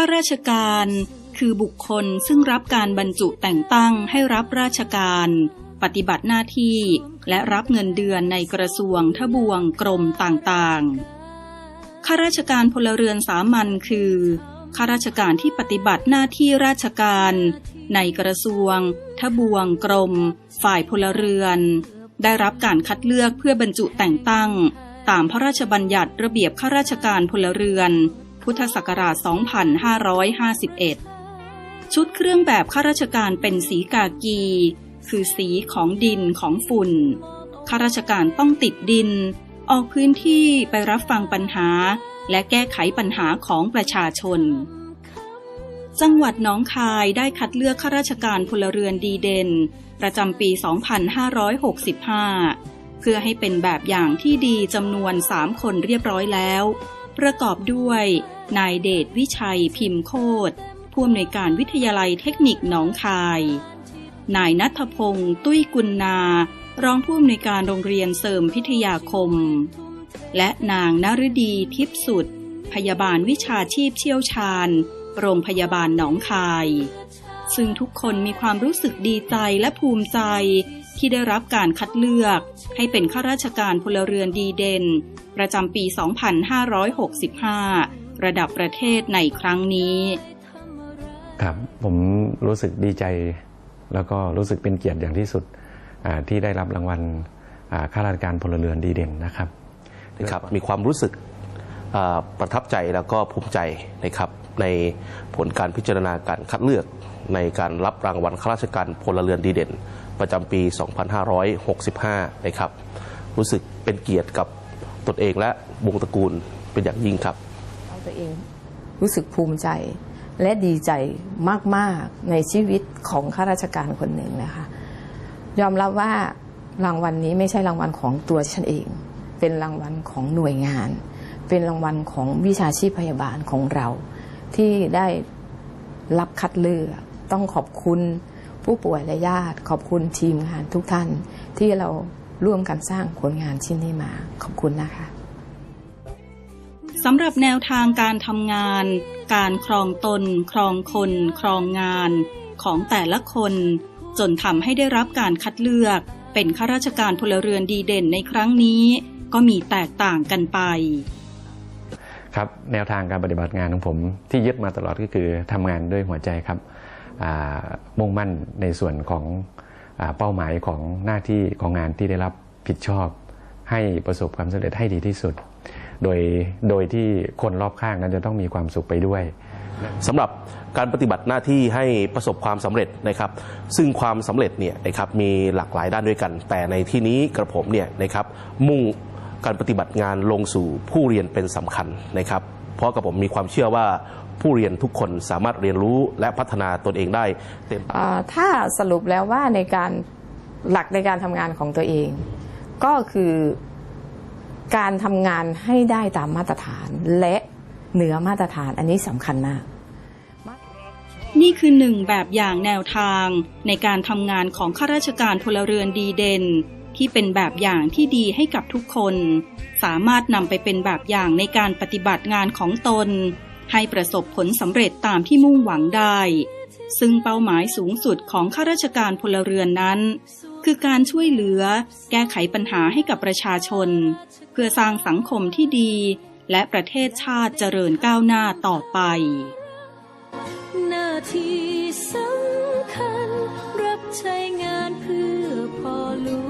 าราชการ คือบุคคลซึ่งรับการบรรจุแต่งตั้งให้รับราชการ ปฏิบัติหน้าที่ และรับเงินเดือนในกระทรวงทบวงกรมต่างๆ ข้าราชการพลเรือนสามัญคือข้าราชการที่ปฏิบัติหน้าที่ราชการ ในกระทรวง ทบวงกรม ฝ่ายพลเรือน ได้รับการคัดเลือกเพื่อบรรจุแต่งตั้ง ตามพระราชบัญญัติระเบียบข้าราชการพลเรือน พุทธศักราช 2551 ชุดเครื่องแบบข้าราชการเป็นสีกากี คือสีของดินของฝุ่น ข้าราชการต้องติดดิน ออกพื้นที่ไปรับฟังปัญหา และแก้ไขปัญหาของประชาชน จังหวัดน้องคายได้คัดเลือกข้าราชการพลเรือนดีเด่น ประจำปี 2565 เพื่อให้เป็นแบบอย่างที่ดีจำนวน 3 คนเรียบร้อยแล้ว ประกอบด้วย นายเดชวิชัยพิมพ์โคตผู้อำนวยการวิทยาลัยเทคนิคหนองคาย นายนัทพงศ์ตุ้ยกุลนา รองผู้อำนวยการโรงเรียนเสริมพิทยาคม และนางนฤดีทิพสุด พยาบาลวิชาชีพเชี่ยวชาญ โรงพยาบาลหนองคาย ซึ่งทุกคนมีความรู้สึกดีใจและภูมิใจ ที่ได้รับการคัดเลือก ให้เป็นข้าราชการพลเรือนดีเด่น ประจำปี 2565 ระดับประเทศในครั้งนี้ ครับ ผมรู้สึกดีใจ แล้วก็รู้สึกเป็นเกียรติอย่างที่สุดอ่าที่ได้รับรางวัลอ่าข้าราชการพลเรือนดีเด่นนะครับนะครับมีความรู้สึกอ่าประทับใจแล้วก็ภูมิใจนะครับในผลการพิจารณาการคัดเลือก ในการรับรางวัลข้าราชการพลเรือนดีเด่น ประจำปี 2565 นะครับ รู้สึกเป็นเกียรติกับตนเองและวงตระกูลเป็นอย่างยิ่งครับเอาตัวเองรู้สึกภูมิใจและดีใจมาก ๆ ในชีวิตของข้าราชการคนหนึ่งนะคะ ยอมรับว่ารางวัลนนี้ไม่ใช่รางวัลของตัวฉันเอง เป็นรางวัลของหน่วยงาน เป็นรางวัลของวิชาชีพพยาบาลของเรา ที่ได้รับคัดเลือก ต้องขอบคุณผู้ป่วยและญาติ ขอบคุณทีมงานทุกท่านที่เราร่วมกันสร้างผลงานชิ้นนี้มา ขอบคุณนะคะสำหรับแนวทางการทำงาน การครองตน ครองคน ครองงานของแต่ละคน จนทำให้ได้รับการคัดเลือก เป็นข้าราชการพลเรือนดีเด่นในครั้งนี้ ก็มีแตกต่างกันไป ครับแนวทางการปฏิบัติงานของผมที่ยึดมาตลอดก็คือทำงานด้วยหัวใจครับอ่า มุ่งมั่นในส่วนของอเป้าหมายของหน้าที่ของงานที่ได้รับผิดชอบ ให้ประสบความสำเร็จให้ดีที่สุด โดยโดยที่คนรอบข้างนั้นจะต้องมีความสุขไปด้วยสำหรับการปฏิบัติหน้าที่ให้ประสบความสำเร็จนะครับ ซึ่งความสำเร็จเนี่ยนะครับมีหลากหลายด้านด้วยกัน แต่ในที่นี้กระผมเนี่ยนะครับมุ่งการปฏิบัติงานลงสู่ผู้เรียนเป็นสำคัญนะครับ เพราะกระผมมีความเชื่อว่า ผู้เรียนทุกคนสามารถเรียนรู้และพัฒนาตนเองได้เต็มเอ่อถ้าสรุปแล้วว่าในการหลักในการทำงานของตัวเอง ก็คือการทำงานให้ได้ตามมาตรฐานและเหนือมาตรฐานอันนี้สำคัญมาก นี่คือหนึ่งแบบอย่างแนวทางในการทำงานของข้าราชการพลเรือนดีเด่น ที่เป็นแบบอย่างที่ดีให้กับทุกคน สามารถนำไปเป็นแบบอย่างในการปฏิบัติงานของตน ให้ประสบผลสำเร็จตามที่มุ่งหวังได้ ซึ่งเป้าหมายสูงสุดของข้าราชการพลเรือนนั้น คือการช่วยเหลือ แก้ไขปัญหาให้กับประชาชน เพื่อสร้างสังคมที่ดี และประเทศชาติเจริญก้าวหน้าต่อไป หน้าที่สำคัญรับใช้งานเพื่อพ่อหลว